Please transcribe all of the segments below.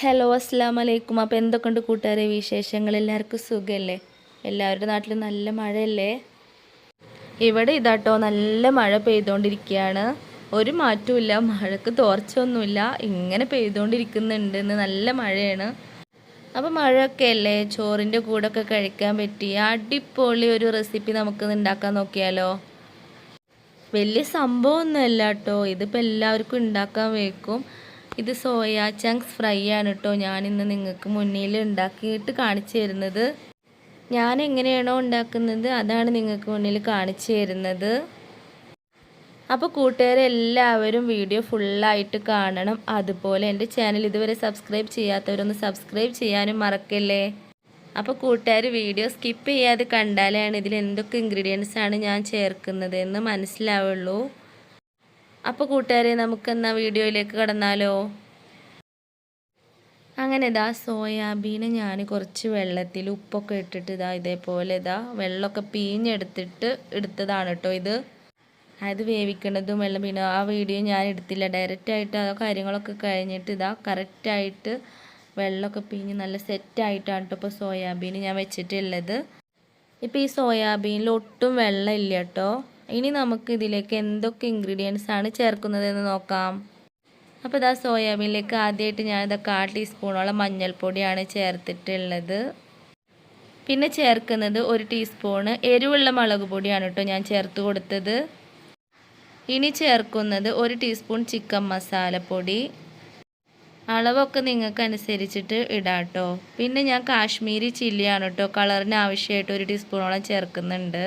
Hello അസ്സാം വലൈക്കും അപ്പോൾ എന്തൊക്കെയുണ്ട് കൂട്ടുകാരെ വിശേഷങ്ങൾ? എല്ലാവർക്കും സുഖമല്ലേ എല്ലാവരുടെ നാട്ടിലും നല്ല മഴയല്ലേ? ഇവിടെ ഇതാട്ടോ നല്ല മഴ പെയ്തുകൊണ്ടിരിക്കുകയാണ് ഒരു മാറ്റമില്ല മഴക്ക് തോർച്ചയൊന്നുമില്ല. ഇങ്ങനെ പെയ്തുകൊണ്ടിരിക്കുന്നുണ്ട് നല്ല മഴയാണ്. അപ്പോൾ മഴയൊക്കെ അല്ലേ? ചോറിന്റെ കൂടെയൊക്കെ കഴിക്കാൻ പറ്റിയ അടിപൊളി ഒരു റെസിപ്പി നമുക്ക് ഉണ്ടാക്കാൻ നോക്കിയാലോ? വലിയ സംഭവമൊന്നുമല്ല കേട്ടോ ഇതിപ്പോൾ എല്ലാവർക്കും ഉണ്ടാക്കാൻ വെക്കും ഇത് സോയ ചങ്ക്സ് ഫ്രൈ ആണ് കേട്ടോ ഞാനിന്ന് നിങ്ങൾക്ക് മുന്നിൽ ഉണ്ടാക്കിയിട്ട് കാണിച്ചു തരുന്നത്. ഞാൻ എങ്ങനെയാണോ ഉണ്ടാക്കുന്നത് അതാണ് നിങ്ങൾക്ക് മുന്നിൽ കാണിച്ചു തരുന്നത്. അപ്പോൾ കൂട്ടുകാരെ എല്ലാവരും വീഡിയോ ഫുള്ളായിട്ട് കാണണം. അതുപോലെ എന്റെ ചാനൽ ഇതുവരെ സബ്സ്ക്രൈബ് ചെയ്യാത്തവരൊന്ന് സബ്സ്ക്രൈബ് ചെയ്യാനും മറക്കല്ലേ? അപ്പോൾ കൂട്ടുകാർ വീഡിയോ സ്കിപ്പ് ചെയ്യാതെ കണ്ടാലാണ് ഇതിൽ എന്തൊക്കെ ഇൻഗ്രീഡിയൻസ് ആണ് ഞാൻ ചേർക്കുന്നത് എന്ന് മനസ്സിലാവുള്ളൂ. അപ്പോൾ കൂട്ടുകാരെ നമുക്കെന്നാ വീഡിയോയിലേക്ക് കടന്നാലോ? അങ്ങനെ ഇതാ സോയാബീന് ഞാൻ കുറച്ച് വെള്ളത്തിൽ ഉപ്പൊക്കെ ഇട്ടിട്ട് ഇതാ ഇതേപോലെ ഇതാ വെള്ളമൊക്കെ പീഞ്ഞെടുത്തിട്ട് എടുത്തതാണ് കേട്ടോ ഇത്. അത് വേവിക്കണതും വെള്ളം പിന്നെ ആ വീഡിയോ ഞാൻ എടുത്തില്ല. ഡയറക്റ്റായിട്ട് ആ കാര്യങ്ങളൊക്കെ കഴിഞ്ഞിട്ട് ഇതാ കറക്റ്റായിട്ട് വെള്ളമൊക്കെ പിഞ്ഞ് നല്ല സെറ്റായിട്ടാണ് കേട്ടോ ഇപ്പോൾ സോയാബീൻ ഞാൻ വെച്ചിട്ടുള്ളത്. ഇപ്പോൾ ഈ സോയാബീനിൽ ഒട്ടും വെള്ളമില്ല കേട്ടോ ഇനി നമുക്ക് ഇതിലേക്ക് എന്തൊക്കെ ഇൻഗ്രീഡിയൻസ് ആണ് ചേർക്കുന്നതെന്ന് നോക്കാം. അപ്പോൾ ഇതാ സോയാബീനിലേക്ക് ആദ്യമായിട്ട് ഞാനിതാ കാ ടീസ്പൂണോളം മഞ്ഞൾപ്പൊടിയാണ് ചേർത്തിട്ടുള്ളത്. പിന്നെ ചേർക്കുന്നത് ഒരു ടീസ്പൂണ് എരിവുള്ള മുളക് പൊടിയാണ് കേട്ടോ ഞാൻ ചേർത്ത് കൊടുത്തത്. ഇനി ചേർക്കുന്നത് ഒരു ടീസ്പൂൺ ചിക്കൻ മസാലപ്പൊടി. അളവൊക്കെ നിങ്ങൾക്ക് അനുസരിച്ചിട്ട് ഇടാട്ടോ പിന്നെ ഞാൻ കാശ്മീരി ചില്ലിയാണ് കേട്ടോ കളറിന് ആവശ്യമായിട്ട് ഒരു ടീസ്പൂണോളം ചേർക്കുന്നുണ്ട്.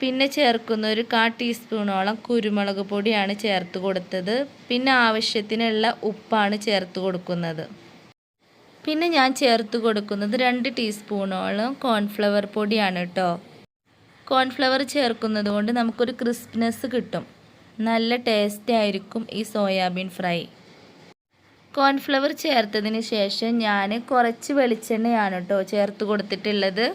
പിന്നെ ചേർക്കുന്ന ഒരു കാ ടീസ്പൂണോളം കുരുമുളക് പൊടിയാണ് ചേർത്ത് കൊടുത്തത്. പിന്നെ ആവശ്യത്തിനുള്ള ഉപ്പാണ് ചേർത്ത് കൊടുക്കുന്നത്. പിന്നെ ഞാൻ ചേർത്ത് കൊടുക്കുന്നത് രണ്ട് ടീസ്പൂണോളം കോൺഫ്ലവർ പൊടിയാണ് കേട്ടോ കോൺഫ്ലവർ ചേർക്കുന്നത് കൊണ്ട് നമുക്കൊരു ക്രിസ്പിനെസ് കിട്ടും. നല്ല ടേസ്റ്റ് ആയിരിക്കും ഈ സോയാബീൻ ഫ്രൈ. കോൺഫ്ലവർ ചേർത്തതിന് ശേഷം ഞാൻ കുറച്ച് വെളിച്ചെണ്ണയാണ് കേട്ടോ ചേർത്ത് കൊടുത്തിട്ടുള്ളത്.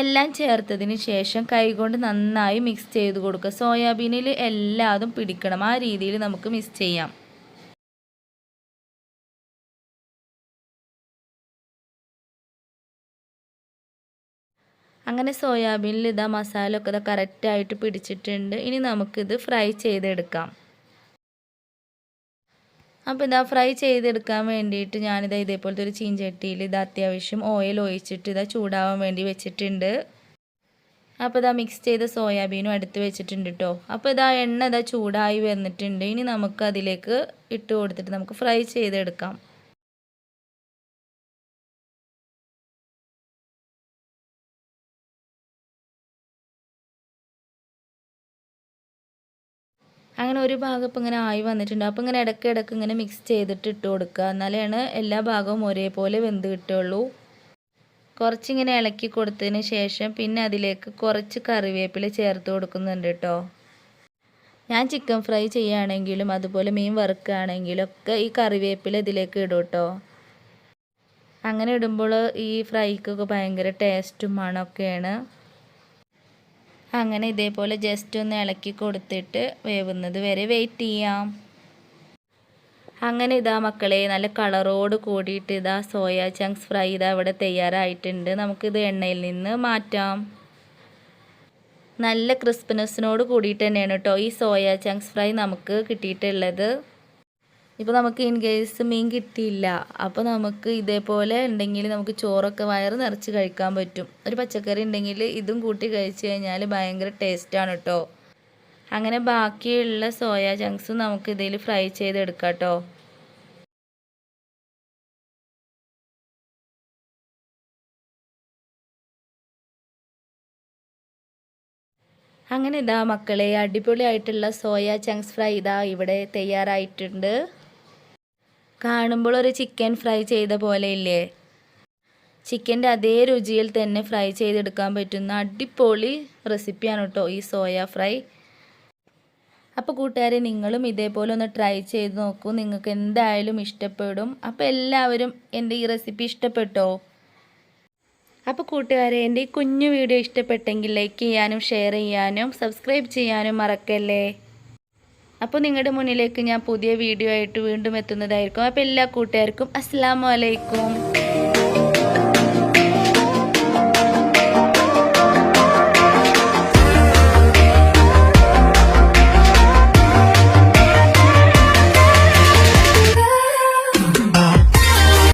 എല്ലാം ചേർത്തതിന് ശേഷം കൈകൊണ്ട് നന്നായി മിക്സ് ചെയ്ത് കൊടുക്കുക. സോയാബീനിൽ എല്ലാതും പിടിക്കണം. ആ രീതിയിൽ നമുക്ക് മിക്സ് ചെയ്യാം. അങ്ങനെ സോയാബീനിൽ ഇതാ മസാല ഒക്കെ കറക്റ്റായിട്ട് പിടിച്ചിട്ടുണ്ട്. ഇനി നമുക്കിത് ഫ്രൈ ചെയ്തെടുക്കാം. അപ്പോൾ ഇതാ ഫ്രൈ ചെയ്തെടുക്കാൻ വേണ്ടിയിട്ട് ഞാനിതാ ഇതേപോലത്തെ ഒരു ചീഞ്ചട്ടിയിൽ ഇത് അത്യാവശ്യം ഓയിൽ ഒഴിച്ചിട്ട് ഇതാ ചൂടാവാൻ വേണ്ടി വെച്ചിട്ടുണ്ട്. അപ്പോൾ ഇതാ മിക്സ് ചെയ്ത സോയാബീനും എടുത്ത് വെച്ചിട്ടുണ്ട് കേട്ടോ അപ്പോൾ ഇതാ എണ്ണ ഇതാ ചൂടായി വന്നിട്ടുണ്ട്. ഇനി നമുക്ക് അതിലേക്ക് ഇട്ട് കൊടുത്തിട്ട് നമുക്ക് ഫ്രൈ ചെയ്തെടുക്കാം. അങ്ങനെ ഒരു ഭാഗം ഇങ്ങനെ ആയി വന്നിട്ടുണ്ട്. അപ്പോൾ ഇങ്ങനെ ഇടയ്ക്ക് ഇടയ്ക്ക് ഇങ്ങനെ മിക്സ് ചെയ്തിട്ട് ഇട്ട് കൊടുക്കുക. എന്നാലാണ് എല്ലാ ഭാഗവും ഒരേപോലെ വെന്ത് കിട്ടുള്ളൂ കുറച്ചിങ്ങനെ ഇളക്കി കൊടുത്തതിന് ശേഷം പിന്നെ അതിലേക്ക് കുറച്ച് കറിവേപ്പില ചേർത്ത് കൊടുക്കുന്നുണ്ട് കേട്ടോ. ഞാൻ ചിക്കൻ ഫ്രൈ ചെയ്യുകയാണെങ്കിലും അതുപോലെ മീൻ വറുക്കുകയാണെങ്കിലും ഒക്കെ ഈ കറിവേപ്പില ഇതിലേക്ക് ഇടും കേട്ടോ. അങ്ങനെ ഇടുമ്പോൾ ഈ ഫ്രൈക്കൊക്കെ ഭയങ്കര ടേസ്റ്റും മണമൊക്കെയാണ്. അങ്ങനെ ഇതേപോലെ ജസ്റ്റ് ഒന്ന് ഇളക്കി കൊടുത്തിട്ട് വേവുന്നത് വരെ വെയിറ്റ് ചെയ്യാം. അങ്ങനെ ഇതാ മക്കളെ നല്ല കളറോട് കൂടിയിട്ട് ഇതാ സോയ ചങ്ക്സ് ഫ്രൈ ഇതാ ഇവിടെ തയ്യാറായിട്ടുണ്ട്. നമുക്കിത് എണ്ണയിൽ നിന്ന് മാറ്റാം. നല്ല ക്രിസ്പിനെസ്സിനോട് കൂടിയിട്ട് തന്നെയാണ് കേട്ടോ ഈ സോയ ചങ്ക്സ് ഫ്രൈ നമുക്ക് കിട്ടിയിട്ടുള്ളത്. ഇപ്പോൾ നമുക്ക് ഇൻ കേസ് മീൻ കിട്ടിയില്ല അപ്പോൾ നമുക്ക് ഇതേപോലെ ഉണ്ടെങ്കിൽ നമുക്ക് ചോറൊക്കെ വയറ് നിറച്ച് കഴിക്കാൻ പറ്റും. ഒരു പച്ചക്കറി ഉണ്ടെങ്കിൽ ഇതും കൂട്ടി കഴിച്ച് കഴിഞ്ഞാൽ ഭയങ്കര ടേസ്റ്റാണ് കേട്ടോ അങ്ങനെ ബാക്കിയുള്ള സോയാ ചങ്ക്സും നമുക്ക് ഇതിൽ ഫ്രൈ ചെയ്തെടുക്കാം കേട്ടോ അങ്ങനെ ഇതാ മക്കളെ അടിപൊളിയായിട്ടുള്ള സോയ ചങ്ക്സ് ഫ്രൈ ഇതാ ഇവിടെ തയ്യാറായിട്ടുണ്ട്. കാണുമ്പോൾ ഒരു ചിക്കൻ ഫ്രൈ ചെയ്ത പോലെ ഇല്ലേ ചിക്കന്റെ അതേ രുചിയിൽ തന്നെ ഫ്രൈ ചെയ്തെടുക്കാൻ പറ്റുന്ന അടിപൊളി റെസിപ്പിയാണ് കേട്ടോ ഈ സോയ ഫ്രൈ അപ്പോൾ കൂട്ടുകാരെ നിങ്ങളും ഇതേപോലെ ഒന്ന് ട്രൈ ചെയ്ത് നോക്കൂ. നിങ്ങൾക്ക് എന്തായാലും ഇഷ്ടപ്പെടും. അപ്പോൾ എല്ലാവരും എന്റെ ഈ റെസിപ്പി ഇഷ്ടപ്പെട്ടോ? അപ്പോൾ കൂട്ടുകാരെ എന്റെ ഈ കുഞ്ഞു വീഡിയോ ഇഷ്ടപ്പെട്ടെങ്കിൽ ലൈക്ക് ചെയ്യാനും ഷെയർ ചെയ്യാനും സബ്സ്ക്രൈബ് ചെയ്യാനും മറക്കല്ലേ? അപ്പോൾ നിങ്ങളുടെ മുന്നിലേക്ക് ഞാൻ പുതിയ വീഡിയോ ആയിട്ട് വീണ്ടും എത്തുന്നതായിരിക്കും. അപ്പോൾ എല്ലാ കൂട്ടുകാർക്കും അസ്സാം വലൈക്കും